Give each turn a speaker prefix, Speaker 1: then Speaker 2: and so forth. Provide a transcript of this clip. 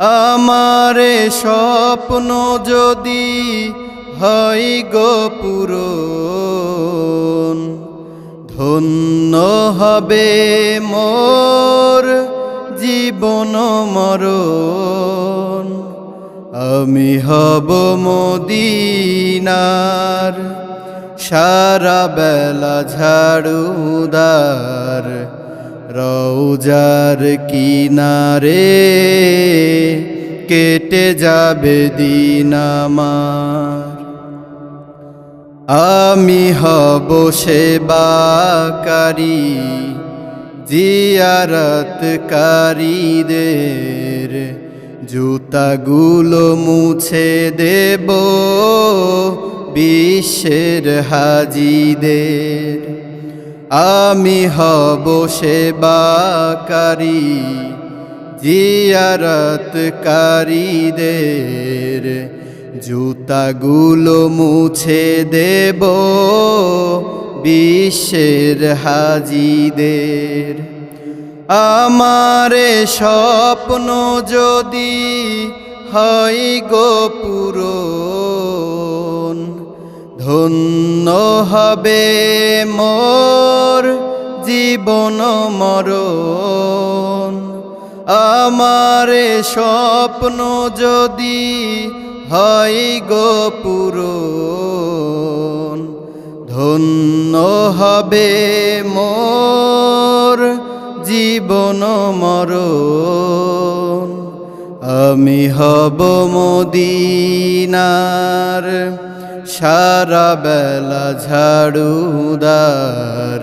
Speaker 1: আমারে স্বপ্ন যদি হয় গোপুরন ধন্য হবে মোর জীবন মরণ। আমি হব মদিনার সারা বেলা ঝাড়ুদার রৌজার কিনারে কেটে যাবে দিন আমার। আমি হব সেবাকারী, জিয়ারতকারীদের জুতাগুলো মুছে দেব, বিশ্বের হাজিদের। আমি হব সেবাকারী, জিয়ারতকারীদের জুতাগুলো মুছে দেব বিশ্বের হাজিদের। আমারে স্বপ্ন যদি হয় গোপুরন ধন্য হবে মোর জীবন মরণ। আমার স্বপ্ন যদি হয় গোপুর ধন্য হবে মোর জীবন মরণ। আমি হব মদিনার সারা বেলা ঝাড়ুদার।